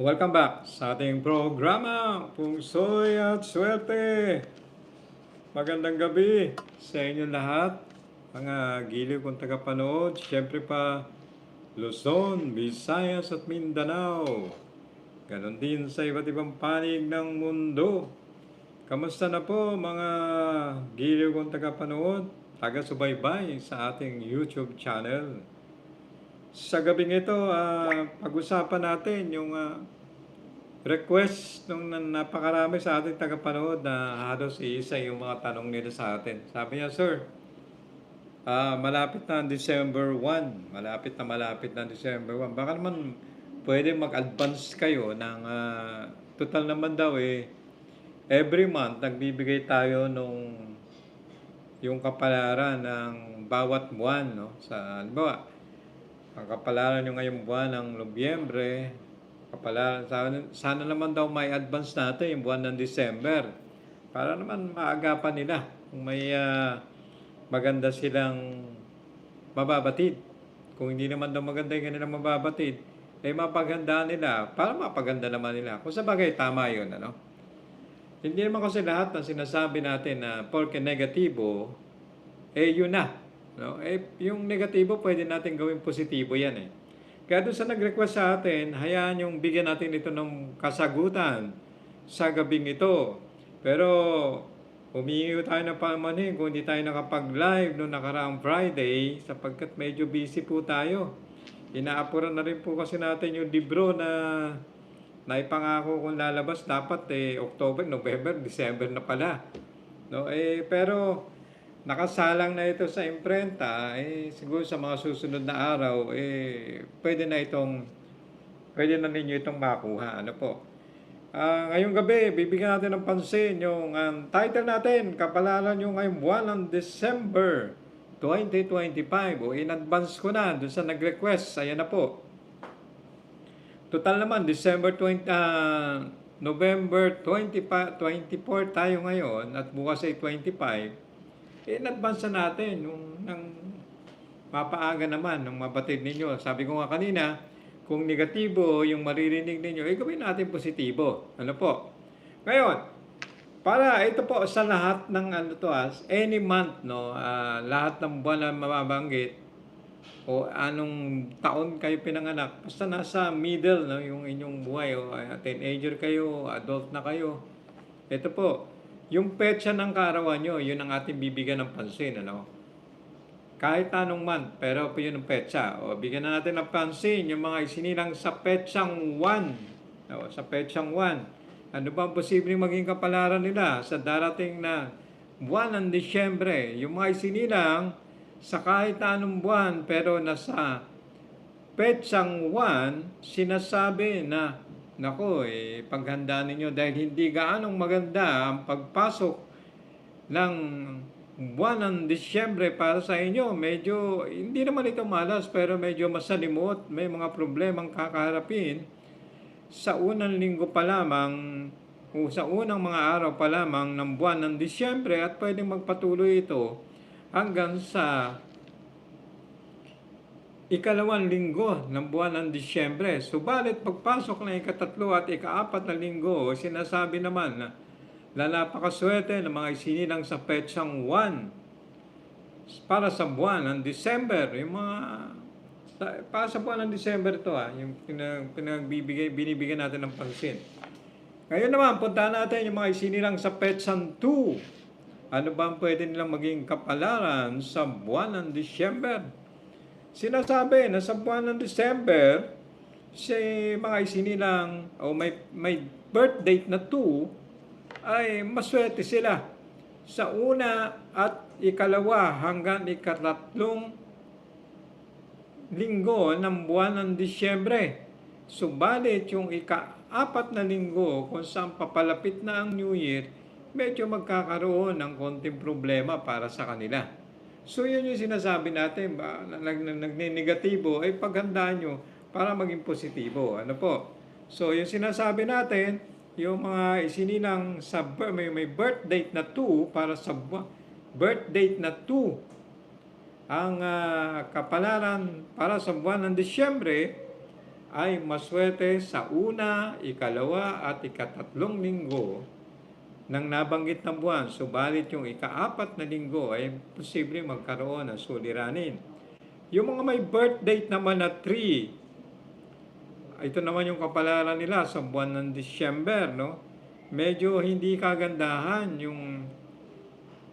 Welcome back sa ating programa, Pungsoy at Swerte. Magandang gabi sa inyo lahat, mga giliw kong tagapanood, siyempre pa Luzon, Visayas at Mindanao. Ganon din sa iba't ibang panig ng mundo. Kamusta na po mga giliw kong tagapanood, taga-subaybay sa ating YouTube channel. Sa gabing ito, ah, pag-usapan natin yung ah, request ng na- napakarami sa ating tagapanood na halos iisa yung mga tanong nila sa atin. Sabi niya, Sir, ah, malapit na December 1. Malapit na malapit na December 1. Baka naman pwede mag-advance kayo ng ah, total naman daw eh every month nagbibigay tayo nung yung kapalaran ng bawat buwan no sa halimbawa ang kapalaran nyo ngayong buwan ng Nobyembre, kapalaran, sana, sana naman daw may advance natin yung buwan ng December. Para naman maagapan nila kung may ah, maganda silang mababatid. Kung hindi naman daw maganda yung kanilang mababatid, eh mapaghandaan nila para mapaganda naman nila. Kung sa bagay, tama yun, ano? Hindi naman kasi lahat ng sinasabi natin na porke negatibo, eh yun na. No? Eh, yung negatibo, pwede natin gawing positibo yan eh. Kaya doon sa nag-request sa atin, hayaan yung bigyan natin ito ng kasagutan sa gabing ito. Pero humingi tayo ng pamanin kung hindi tayo nakapag-live noong nakaraang Friday sapagkat medyo busy po tayo. Inaapuran na rin po kasi natin yung libro na naipangako kung lalabas dapat eh October, November, December na pala. No, eh pero nakasalang na ito sa imprenta, eh siguro sa mga susunod na araw eh pwede na itong pwede na ninyo itong makuha. Ano po? Ah, ngayong gabi, bibigyan natin ng pansin yung um, title natin, kapalaran yung ngayong buwan ng December 2025. O in advance ko na doon sa nag-request. Ayan na po. Total naman, December 20, ah, November 25, 24 tayo ngayon at bukas ay 25. Eh, in-advance na natin yung ng mapaaga naman ng mabatid ninyo. Sabi ko nga kanina, kung negatibo yung maririnig ninyo, eh gawin natin positibo. Ano po? Ngayon, para ito po sa lahat ng ano to as any month no, ah, lahat ng buwan na mababanggit o anong taon kayo pinanganak, basta nasa middle no, yung inyong buhay o ah, teenager kayo, adult na kayo. Ito po, yung petsa ng kaarawan nyo, yun ang ating bibigyan ng pansin. Ano? Kahit anong month, pero yun ang petsa. O, bigyan na natin ng pansin yung mga isinilang sa petsang 1. O, sa petsang 1. Ano ba ang posibleng maging kapalaran nila sa darating na buwan ng Disyembre? Yung mga isinilang sa kahit anong buwan, pero nasa petsang 1, sinasabi na, nako, eh, paghandaan ninyo dahil hindi gaanong maganda ang pagpasok ng buwan ng Disyembre para sa inyo. Medyo, hindi naman ito malas, pero medyo masalimot. May mga problemang kakaharapin sa unang linggo pa lamang o sa unang mga araw pa lamang ng buwan ng Disyembre at pwedeng magpatuloy ito hanggang sa ikalawang linggo ng buwan ng Disyembre. Subalit pagpasok ng ikatatlo at ikaapat na linggo, sinasabi naman na lalapakaswerte ng mga isinilang sa petsang 1 para sa buwan ng December. Yung mga para sa buwan ng December to ah, yung pinag, pinagbibigay, binibigyan natin ng pansin. Ngayon naman, punta natin yung mga isinilang sa petsang 2. Ano ba ang pwede nilang maging kapalaran sa buwan ng December? Sinasabi na sa buwan ng December, si mga isinilang o may, may birth date na 2 ay maswerte sila sa una at ikalawa hanggang ikatatlong linggo ng buwan ng Disyembre. Subalit yung ika-apat na linggo kung saan papalapit na ang New Year, medyo magkakaroon ng konting problema para sa kanila. So yun yung sinasabi natin, ba, na nag, nag, nagnenegatibo, ay paghandaan nyo para maging positibo. Ano po? So yung sinasabi natin, yung mga isinilang sa may, may birth date na 2 para sa birth date na 2 ang ah, kapalaran para sa buwan ng Disyembre ay maswerte sa una, ikalawa at ikatatlong linggo ng nabanggit na buwan. Subalit yung ikaapat na linggo ay posible magkaroon ng suliranin. Yung mga may birth date naman na 3, ito naman yung kapalaran nila sa buwan ng December, no? Medyo hindi kagandahan yung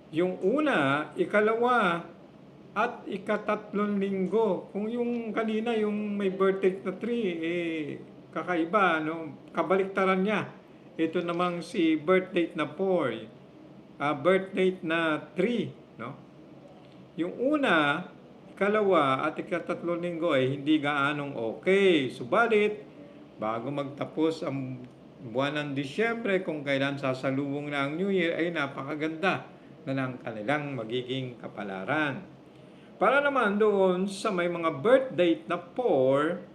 yung una, ikalawa, at ikatatlong linggo. Kung yung kanina, yung may birth date na 3, eh, kakaiba, no? Kabaliktaran niya. Ito namang si birth date na 4, ah birth date na 3, no? Yung una, ikalawa at ikatatlong linggo ay hindi gaanong okay. Subalit, bago magtapos ang buwan ng Disyembre, kung kailan sasalubong na ang New Year, ay napakaganda na ng kanilang magiging kapalaran. Para naman doon sa may mga birth date na 4,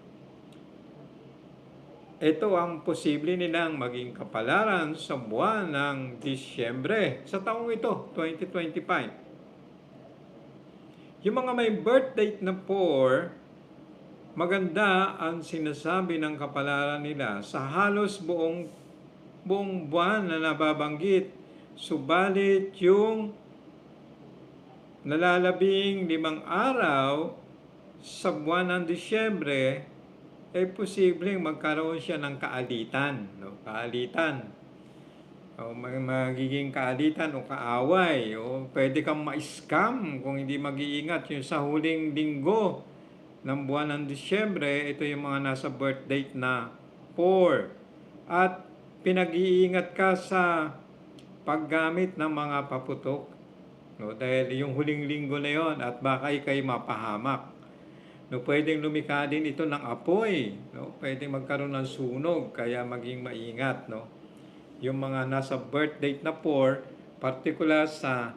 ito ang posible nilang maging kapalaran sa buwan ng Disyembre sa taong ito, 2025. Yung mga may birth date na 4, maganda ang sinasabi ng kapalaran nila sa halos buong buong buwan na nababanggit. Subalit yung nalalabing limang araw sa buwan ng Disyembre, ay posibleng magkaroon siya ng kaalitan. No? Kaalitan. O mag- magiging kaalitan o kaaway. O pwede kang ma-scam kung hindi mag-iingat. Yung sa huling linggo ng buwan ng Disyembre, ito yung mga nasa birth date na 4. At pinag-iingat ka sa paggamit ng mga paputok. No, dahil yung huling linggo na yon at baka ikay mapahamak. No, pwedeng lumika din ito ng apoy. No, pwedeng magkaroon ng sunog, kaya maging maingat. No? Yung mga nasa birth date na 4, particular sa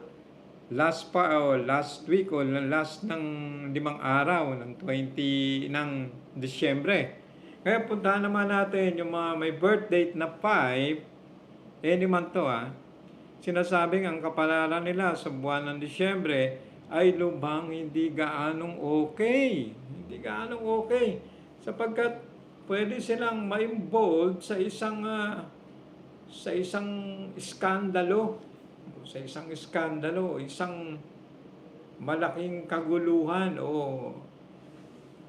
last pa o last week o last ng limang araw ng 20 ng Disyembre. Kaya puntahan naman natin yung mga may birth date na 5, any month to ah, sinasabing ang kapalaran nila sa buwan ng Disyembre ay lubhang hindi gaanong okay. Hindi gaanong okay. Sapagkat pwede silang ma-involved sa isang ah, sa isang iskandalo. Sa isang iskandalo, isang malaking kaguluhan o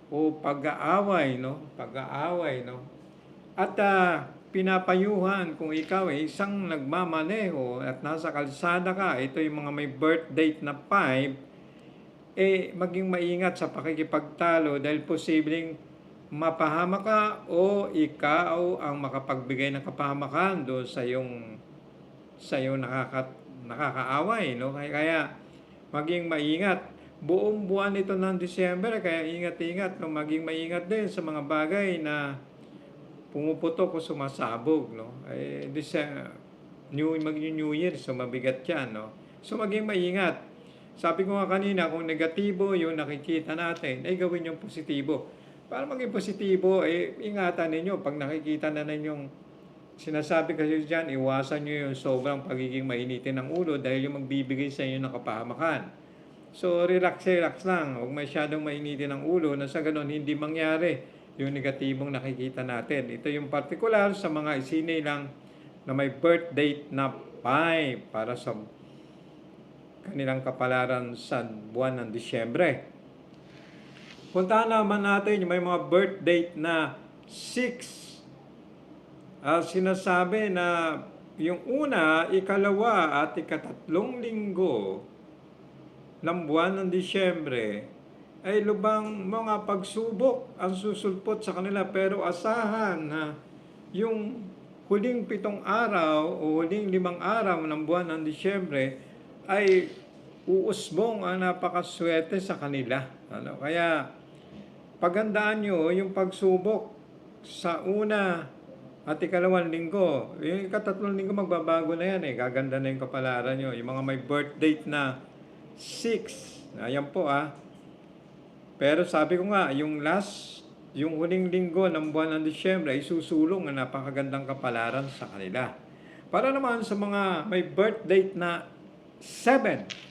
o pag-aaway, no? Pag-aaway, no? At ah, pinapayuhan kung ikaw ay isang nagmamaneho at nasa kalsada ka, ito yung mga may birth date na 5, eh maging maingat sa pakikipagtalo dahil posibleng mapahama ka o ikaw ang makapagbigay ng kapahamakan do sa yung sa yung nakaka, nakakaaway no? Kaya, kaya maging maingat. Buong buwan ito ng December kaya ingat-ingat no? Maging maingat din sa mga bagay na pumuputok o sumasabog no? Eh uh, new mag new year so mabigat yan no? So maging maingat sabi ko nga kanina kung negatibo yung nakikita natin ay gawin yung positibo. Para maging positibo eh ingatan ninyo. Pag nakikita na ninyong sinasabi kasi dyan iwasan nyo yung sobrang pagiging mainitin ng ulo dahil yung magbibigay sa inyo ng kapahamakan. So relax relax lang. Huwag masyadong mainitin ng ulo na sa ganun hindi mangyari yung negatibong nakikita natin. Ito yung particular sa mga isine lang na may birth date na 5 para sa kanilang kapalaran sa buwan ng Disyembre. Puntahan naman natin yung may mga birth date na 6. Ah, sinasabi na yung una, ikalawa at ikatatlong linggo ng buwan ng Disyembre ay lubang mga pagsubok ang susulpot sa kanila pero asahan na yung huling pitong araw o huling limang araw ng buwan ng Disyembre ay uusbong ang napakaswerte sa kanila. Ano? Kaya pagandaan nyo yung pagsubok sa una at ikalawang linggo. Yung ikatatlong linggo magbabago na yan eh. Gaganda na yung kapalaran nyo. Yung mga may birth date na 6. Ayan po ah. Pero sabi ko nga, yung last, yung huling linggo ng buwan ng Disyembre ay susulong ang napakagandang kapalaran sa kanila. Para naman sa mga may birth date na 7,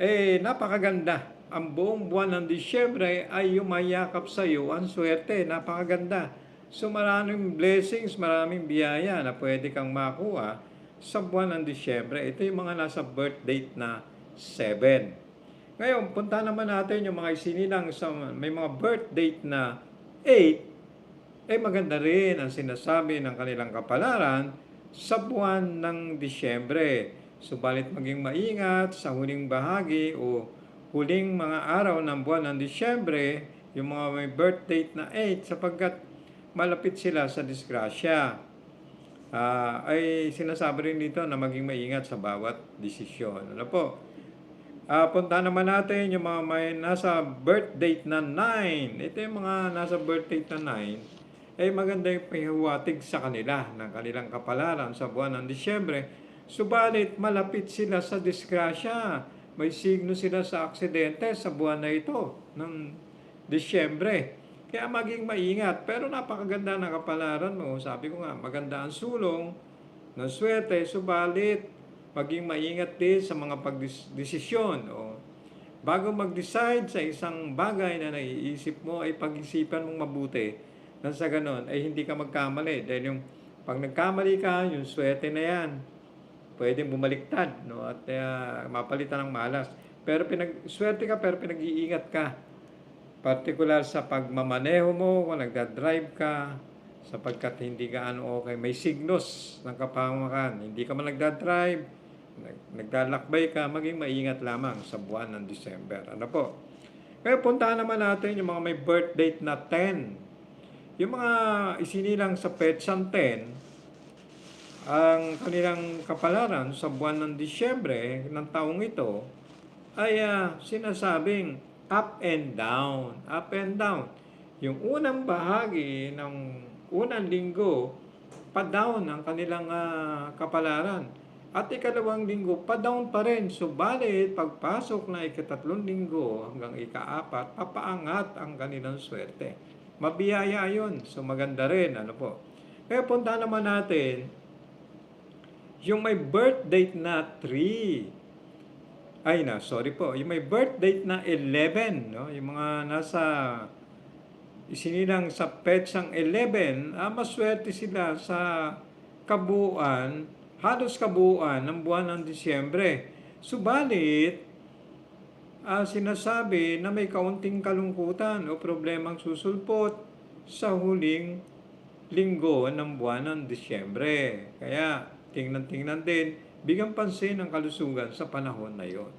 eh napakaganda ang buong buwan ng Disyembre ay yumayakap sa iyo ang swerte. Napakaganda. So maraming blessings, maraming biyaya na pwede kang makuha sa buwan ng Disyembre. Ito yung mga nasa birth date na 7. Ngayon, punta naman natin yung mga isinilang sa may mga birth date na 8, eh maganda rin ang sinasabi ng kanilang kapalaran sa buwan ng Disyembre. Subalit maging maingat sa huling bahagi o huling mga araw ng buwan ng Disyembre, yung mga may birth date na 8 sapagkat malapit sila sa disgrasya. Ah, ay sinasabi rin dito na maging maingat sa bawat desisyon. Ano po? Ah, punta naman natin yung mga may nasa birth date na 9. Ito yung mga nasa birth date na 9. Eh maganda yung pahiwatig sa kanila ng kanilang kapalaran sa buwan ng Disyembre. Subalit malapit sila sa disgrasya. May signo sila sa aksidente sa buwan na ito ng Disyembre. Kaya maging maingat. Pero napakaganda ng kapalaran mo. Sabi ko nga, maganda ang sulong ng swerte. Subalit, maging maingat din sa mga pagdesisyon. O, bago mag-decide sa isang bagay na naiisip mo, ay pag-isipan mong mabuti. Nang sa ganon, ay hindi ka magkamali. Dahil yung pag nagkamali ka, yung swerte na yan, pwedeng bumaliktad, no? At uh, mapalitan ng malas. Pero pinag swerte ka pero pinag-iingat ka. Partikular sa pagmamaneho mo, kung nagda-drive ka, sapagkat hindi ka ano okay, may signos ng kapamakan. Hindi ka man nagda-drive, nag- naglalakbay ka, maging maingat lamang sa buwan ng December. Ano po? Kaya puntahan naman natin yung mga may birth date na 10. Yung mga isinilang sa petsang 10, ang kanilang kapalaran sa buwan ng Disyembre ng taong ito ay ah, sinasabing up and down, up and down. Yung unang bahagi ng unang linggo, pa-down ang kanilang ah, kapalaran. At ikalawang linggo, pa-down pa rin. Subalit, pagpasok na ikatatlong linggo hanggang ikaapat, papaangat ang kanilang swerte. Mabiyaya yun. So maganda rin. Ano po? Kaya punta naman natin yung may birth date na 3. Ay na, sorry po. Yung may birth date na 11, no? Yung mga nasa isinilang sa petsang 11, ah, maswerte sila sa kabuuan, halos kabuuan ng buwan ng Disyembre. Subalit, ah, sinasabi na may kaunting kalungkutan o problemang susulpot sa huling linggo ng buwan ng Disyembre. Kaya, tingnan-tingnan din, bigyan pansin ang kalusugan sa panahon na yon.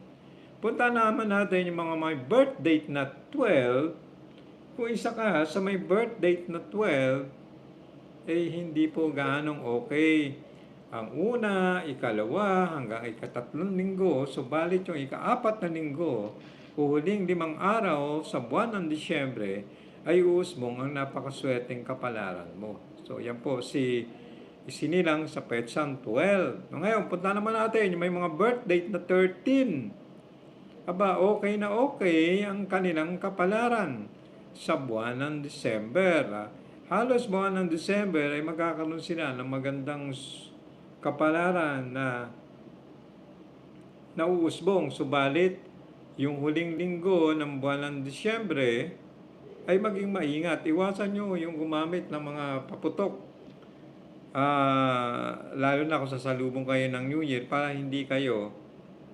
Punta naman natin yung mga may birth date na 12. Kung isa ka sa may birth date na 12, eh hindi po gaanong okay. Ang una, ikalawa, hanggang ikatatlong linggo, subalit yung ikaapat na linggo, huling limang araw sa buwan ng Disyembre, ay uusmong ang napakaswerteng kapalaran mo. So, yan po si isinilang sa Petsang 12. Ngayon, punta naman natin, may mga birth date na 13. Aba, okay na okay ang kanilang kapalaran sa buwan ng December. ah. Halos buwan ng December ay magkakaroon sila ng magandang kapalaran na nauusbong. Subalit, yung huling linggo ng buwan ng Disyembre ay maging maingat. Iwasan nyo yung gumamit ng mga paputok Ah, lalo na kung sasalubong kayo ng New Year para hindi kayo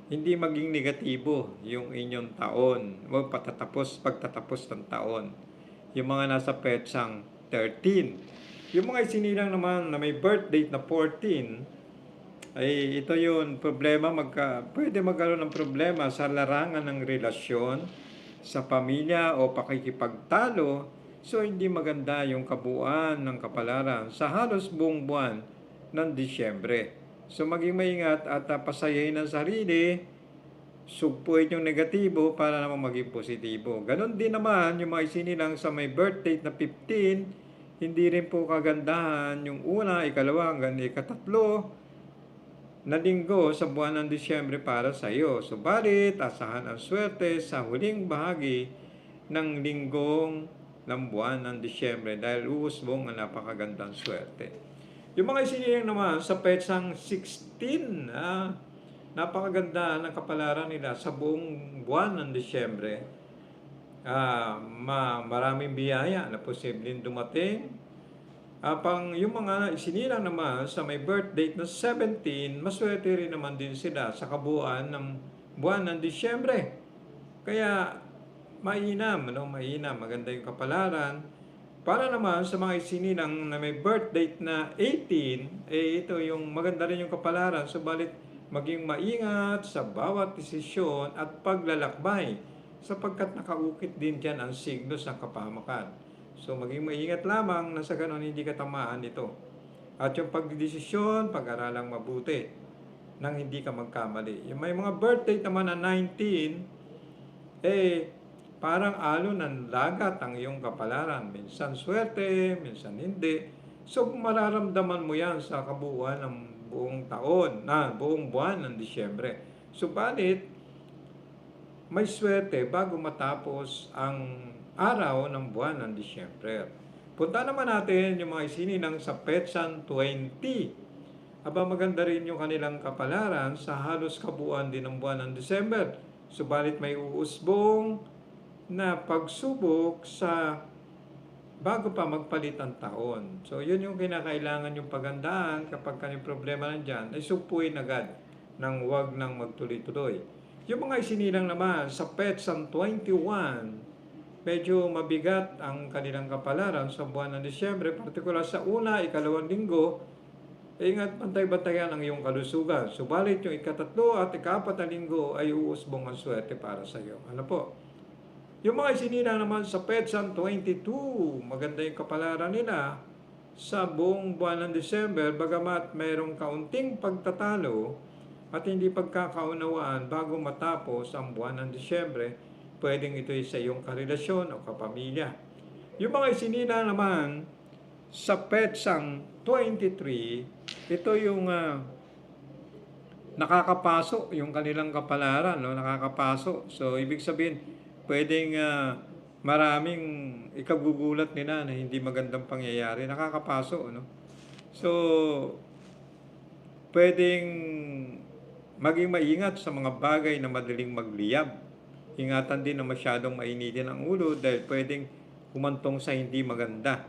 hindi maging negatibo yung inyong taon o patatapos pagtatapos ng taon. Yung mga nasa petsang 13. Yung mga isinilang naman na may birth date na 14 ay ito yun problema magka pwede magkaroon ng problema sa larangan ng relasyon sa pamilya o pakikipagtalo So, hindi maganda yung kabuuan ng kapalaran sa halos buong buwan ng Disyembre. So, maging maingat at uh, pasayahin ang sarili, sugpuin yung negatibo para naman maging positibo. Ganon din naman yung mga isinilang sa may birth date na 15, hindi rin po kagandahan yung una, ikalawa hanggang ikatatlo na linggo sa buwan ng Disyembre para sa iyo. Subalit, asahan ang swerte sa huling bahagi ng linggong ng buwan ng Disyembre dahil uusbong ang napakagandang swerte. Yung mga isinilang naman sa petsang 16 ah, napakaganda ng kapalaran nila sa buong buwan ng Disyembre. Ah, ma maraming biyaya na posibleng dumating. Ah, yung mga isinilang naman sa may birth date na 17, maswerte rin naman din sila sa kabuuan ng buwan ng Disyembre. Kaya mainam, ano, mainam, maganda yung kapalaran. Para naman sa mga isinilang na may birth date na 18, eh ito yung maganda rin yung kapalaran, subalit maging maingat sa bawat desisyon at paglalakbay sapagkat nakaukit din dyan ang signos ng kapahamakan. So maging maingat lamang na sa ganon hindi ka tamaan ito. At yung pagdesisyon, pag-aralang mabuti nang hindi ka magkamali. Yung may mga birthday naman na 19, eh parang alo ng lagat ang iyong kapalaran. Minsan swerte, minsan hindi. So mararamdaman mo yan sa kabuuan ng buong taon, na buong buwan ng Disyembre. Subalit, may swerte bago matapos ang araw ng buwan ng Disyembre. Punta naman natin yung mga isininang sa Petsan 20. Aba maganda rin yung kanilang kapalaran sa halos kabuuan din ng buwan ng December. Subalit may uusbong na pagsubok sa bago pa magpalit ang taon. So, yun yung kinakailangan yung pagandaan kapag kanyang problema nandyan, ay supuin agad nang wag nang magtuloy-tuloy. Yung mga isinilang naman sa Petsam 21, medyo mabigat ang kanilang kapalaran sa buwan ng Disyembre, partikular sa una, ikalawang linggo, ingat bantay-bantayan ang iyong kalusugan. Subalit yung ikatatlo at ikapat na linggo ay uusbong ang swerte para sa iyo. Ano po? Yung mga isinina naman sa Petsam 22, maganda yung kapalaran nila sa buong buwan ng December, bagamat mayroong kaunting pagtatalo at hindi pagkakaunawaan bago matapos ang buwan ng Disyembre, pwedeng ito sa iyong karelasyon o kapamilya. Yung mga isinina naman sa Petsang 23, ito yung ah, nakakapasok yung kanilang kapalaran, no? nakakapasok. So, ibig sabihin, pwedeng ah, maraming ikagugulat nila na hindi magandang pangyayari. Nakakapasok, no? So, pwedeng maging maingat sa mga bagay na madaling magliyab. Ingatan din na masyadong mainitin ang ulo dahil pwedeng humantong sa hindi maganda.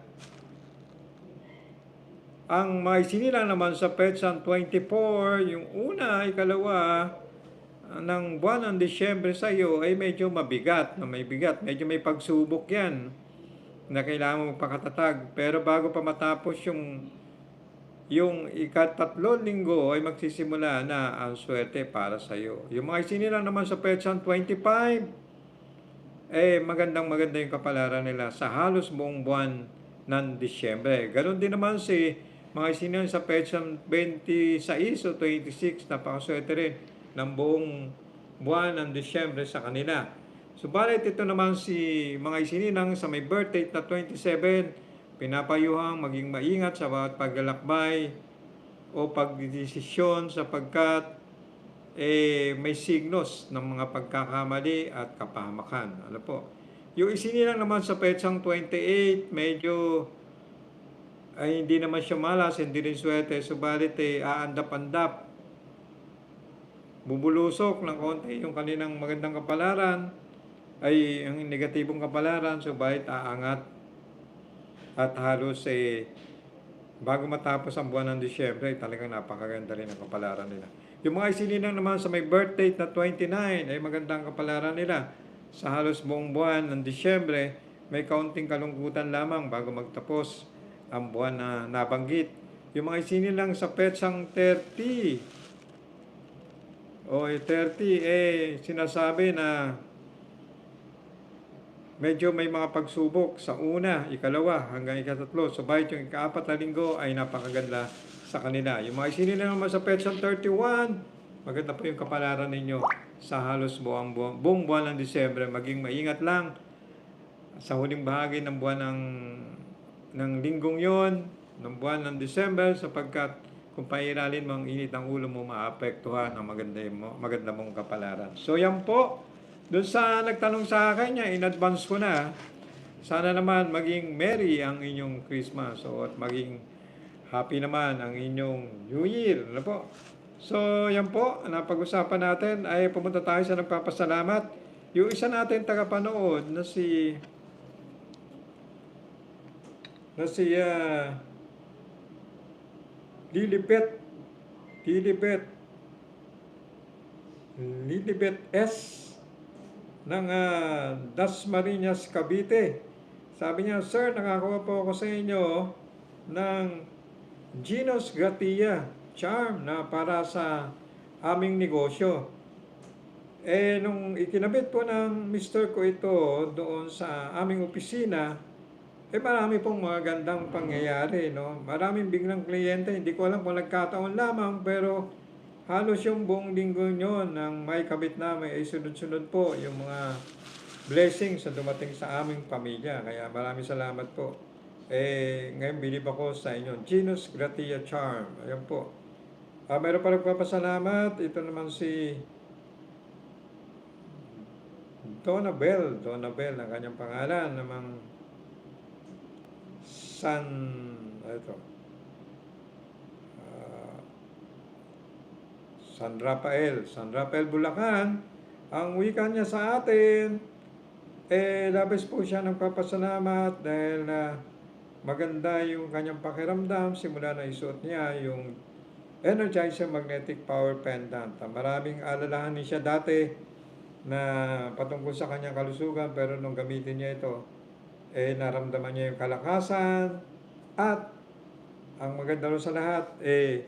Ang mga isinilang naman sa Petsan 24, yung una, ikalawa, ng buwan ng Disyembre sa iyo ay medyo mabigat, na may bigat, medyo may pagsubok yan na kailangan mo pakatatag. Pero bago pa matapos yung yung ikatatlo linggo ay magsisimula na ang swerte para sa iyo. Yung mga isinilang naman sa Petsan 25, eh magandang maganda yung kapalaran nila sa halos buong buwan ng Disyembre. Ganon din naman si mga isinilang sa Petsan 26 o 26, napakaswerte rin ng buong buwan ng Disyembre sa kanila. Subalit ito naman si mga isininang sa may birthday na 27, pinapayuhang maging maingat sa bawat paglalakbay o pagdidesisyon sapagkat eh, may signos ng mga pagkakamali at kapahamakan. Ano po? Yung isinilang naman sa petsang 28, medyo ay hindi naman siya malas, hindi rin swerte, subalit eh, aandap-andap bubulusok ng konti yung kanilang magandang kapalaran ay ang negatibong kapalaran subalit aangat? At halos eh bago matapos ang buwan ng Disyembre talagang napakaganda rin ang kapalaran nila. Yung mga isininang naman sa may birth date na 29 ay magandang kapalaran nila. Sa halos buong buwan ng Disyembre may kaunting kalungkutan lamang bago magtapos ang buwan na nabanggit. Yung mga isinilang sa petsang 30 o eh, 30, eh, sinasabi na medyo may mga pagsubok sa una, ikalawa, hanggang ikatatlo. Subalit yung ikaapat na linggo ay napakaganda sa kanila. Yung mga isinila naman sa Petsan 31, maganda po yung kapalaran ninyo sa halos buong, buong, buong buwan ng Disyembre. Maging maingat lang sa huling bahagi ng buwan ng, ng linggong yon ng buwan ng December sapagkat kung pairalin mo ang init ng ulo mo, maapektuhan ang maganda, mo, maganda mong kapalaran. So yan po, doon sa nagtanong sa akin niya, in advance ko na, sana naman maging merry ang inyong Christmas o at maging happy naman ang inyong New Year. Ano po? So, yan po, napag-usapan natin ay pumunta tayo sa nagpapasalamat. Yung isa natin tagapanood na si na si uh, Lilibet Lilibet Lilibet S ng uh, Dasmariñas, Cavite. Sabi niya, Sir, nakakuha po ako sa inyo ng Ginos Gratia charm na para sa aming negosyo. Eh, nung ikinabit po ng mister ko ito doon sa aming opisina, eh marami pong mga gandang pangyayari, no? Maraming biglang kliyente, hindi ko alam kung nagkataon lamang, pero halos yung buong linggo nyo nang may kabit namin ay sunod-sunod po yung mga blessings na dumating sa aming pamilya. Kaya maraming salamat po. Eh, ngayon bilib ako sa inyo. Genus Gratia Charm. Ayan po. Ah, meron pa nagpapasalamat. Ito naman si Donabel. Donabel ang kanyang pangalan. Namang San... Ito. Ah, San Rafael. San Rafael Bulacan. Ang wika niya sa atin, eh, labis po siya ng papasalamat dahil na maganda yung kanyang pakiramdam. Simula na isuot niya yung Energizer Magnetic Power Pendant. Ah, Maraming alalahanin siya dati na patungkol sa kanyang kalusugan pero nung gamitin niya ito, eh naramdaman niya yung kalakasan at ang maganda rin sa lahat, eh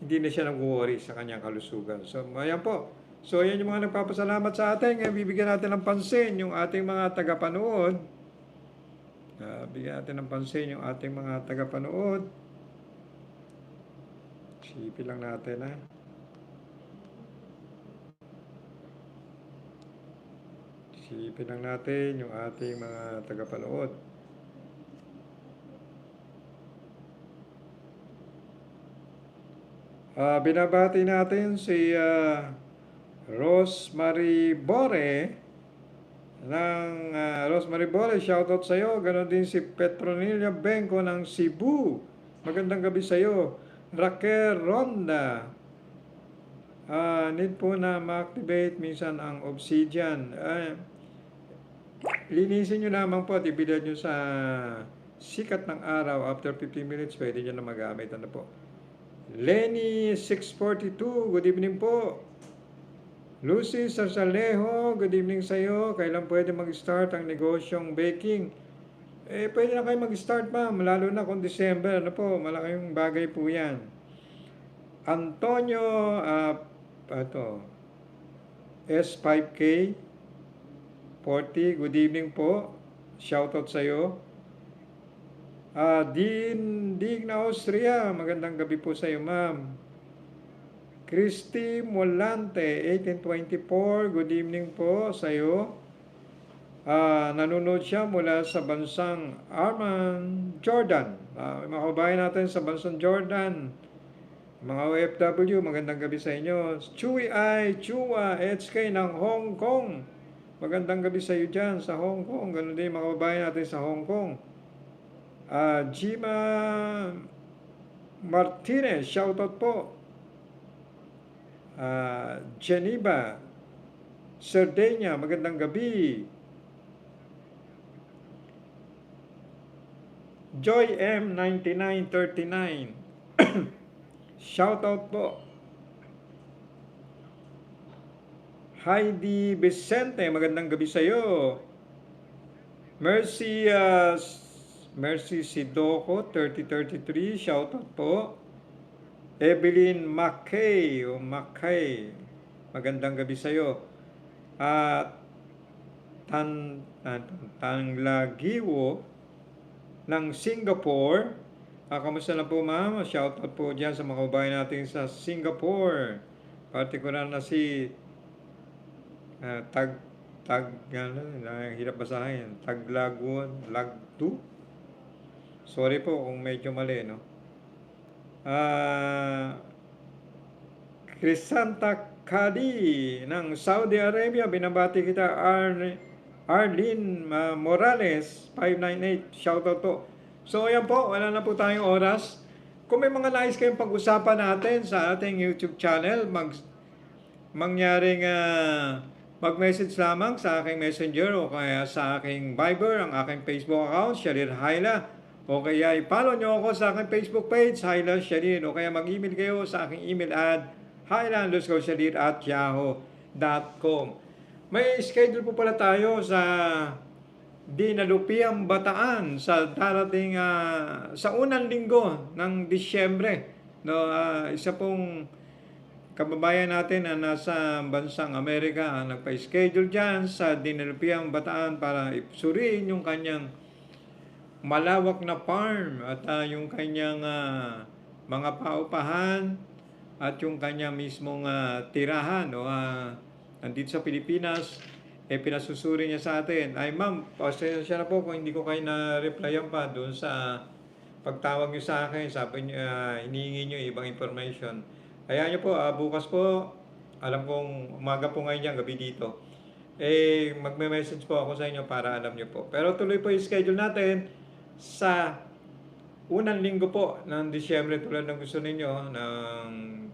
hindi na siya nag-worry sa kanyang kalusugan. So, ayan po. So, ayan yung mga nagpapasalamat sa atin. Ngayon, bibigyan natin ng pansin yung ating mga tagapanood. Ah, bigyan natin ng pansin yung ating mga tagapanood. Sipin lang natin ha. Sipin lang natin yung ating mga tagapanood. Ah, binabati natin si ah, Rosemary Bore ng ah, Rosemary Bore, shoutout sa iyo. Ganon din si Petronilla Benko ng Cebu. Magandang gabi sa iyo. Raquel Ronda. Ah, need po na ma-activate minsan ang obsidian. Ah, linisin nyo lamang po at ibilad nyo sa sikat ng araw. After 15 minutes, pwede nyo na magamit. Ano po? Lenny 642, good evening po. Lucy Sarsalejo, good evening sa iyo. Kailan pwede mag-start ang negosyong baking? Eh, pwede na kayo mag-start ma'am, lalo na kung December. Ano po, malaking bagay po yan. Antonio, ah, ito, S5K, 40, good evening po. Shoutout sa iyo. Ah, Dean Digna Austria, magandang gabi po sa iyo, ma'am. Christy Molante, 1824, good evening po sa iyo. Ah, nanonood siya mula sa bansang Arman, Jordan. Ah, mga kabayan natin sa bansang Jordan. Mga OFW, magandang gabi sa inyo. Chewy Ai, Chua, HK ng Hong Kong. Magandang gabi sa iyo dyan sa Hong Kong. Ganun din mga kabayan natin sa Hong Kong. Ah, Jima Martinez, shoutout po. Ah, Geneva, Sardinia, magandang gabi. Joy M9939, shoutout po. Heidi Vicente, magandang gabi sa iyo. Mercy uh, Mercy Sidoko 3033, shoutout po. Evelyn Mackay o Mackay, magandang gabi sa iyo. At Tan Tan Tanglagiwo ng Singapore. Ah, kamusta na po ma'am? Shoutout po dyan sa mga kabayan natin sa Singapore. Partikular na si ah, Tag Tag ano, na hirap basahin. Taglagon, Lagtu. Sorry po kung medyo mali, no? Ah, Crisanta Kadi ng Saudi Arabia, binabati kita Ar Arlene ah, Morales, 598, shoutout po. So ayan po, wala na po tayong oras. Kung may mga nais kayong pag-usapan natin sa ating YouTube channel, mag mangyaring ah, mag-message lamang sa aking messenger o kaya sa aking Viber, ang aking Facebook account, Sharir Haila. O kaya i-follow nyo ako sa aking Facebook page, Haila Sharir. O kaya mag-email kayo sa aking email ad, haila underscore sharir at yahoo.com. May schedule po pala tayo sa Dinalupiang Bataan sa darating ah, sa unang linggo ng Disyembre. No, ah, isa pong kababayan natin na nasa bansang Amerika ang nagpa-schedule dyan sa Dinalupiang Bataan para suriin yung kanyang malawak na farm at ah, yung kanyang ah, mga paupahan at yung kanyang mismong ah, tirahan o ah, nandito sa Pilipinas eh pinasusuri niya sa atin. Ay ma'am, pasensya na po kung hindi ko kayo na-replyan pa doon sa pagtawag niyo sa akin. Sabi niyo, ah, hinihingi niyo ibang information. Kaya niyo po, ah, bukas po, alam kong umaga po ngayon yan, gabi dito. Eh, magme-message po ako sa inyo para alam niyo po. Pero tuloy po yung schedule natin sa unang linggo po ng Disyembre tulad ng gusto ninyo ng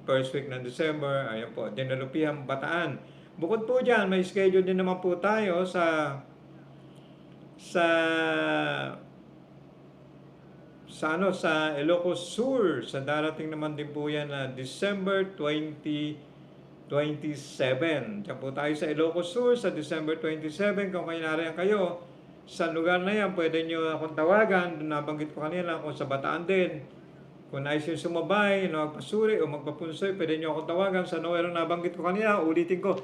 first week ng December. Ayan po, Dinalupihan, Bataan. Bukod po dyan, may schedule din naman po tayo sa sa sa ano sa Ilocos Sur sa darating naman din po yan na December 2027. Diyan po tayo sa Ilocos Sur sa December 27 kung kayo nariyan kayo sa lugar na yan pwede nyo akong tawagan nabanggit ko kanina kung sa Bataan din kung nais yung sumabay, na magpasuri o magpapunsoy, pwede nyo akong tawagan sa numero na nabanggit ko kanina. Ulitin ko,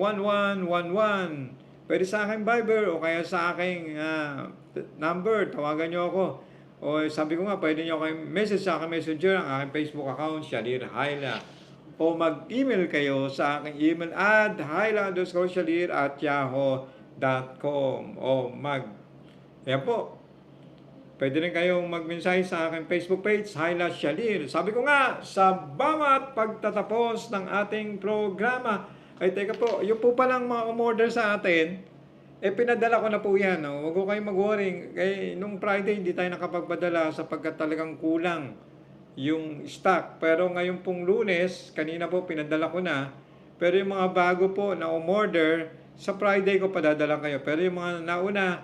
0917-940-1111. Pwede sa aking Viber o kaya sa aking t- number, tawagan nyo ako. O sabi ko nga, pwede nyo kayo message sa aking messenger, ang aking Facebook account, Shalir Haila. O mag-email kayo sa aking email at haila underscore shalir at yahoo.com. O mag, yan po, Pwede rin kayong mag-mensahe sa aking Facebook page, Haila Shalir. Sabi ko nga, sa bawat pagtatapos ng ating programa, ay teka po, yung po palang mga umorder sa atin, eh pinadala ko na po yan. No? Huwag ko kayong mag-worry. Eh, nung Friday, hindi tayo nakapagpadala sapagkat talagang kulang yung stock. Pero ngayon pong lunes, kanina po pinadala ko na. Pero yung mga bago po na umorder, sa Friday ko padadala kayo. Pero yung mga nauna,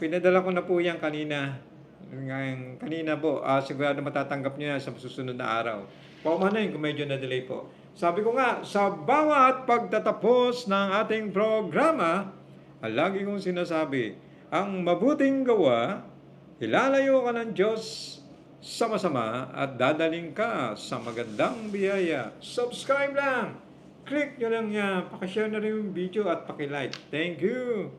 pinadala ko na po yan kanina. Ngayon, kanina po, ah, sigurado matatanggap niyo yan sa susunod na araw. Paumanin kung medyo na-delay po. Sabi ko nga, sa bawat pagtatapos ng ating programa, ang lagi kong sinasabi, ang mabuting gawa, ilalayo ka ng Diyos sa masama at dadaling ka sa magandang biyaya. Subscribe lang! Click nyo lang yan. Pakishare na rin yung video at pakilike. Thank you!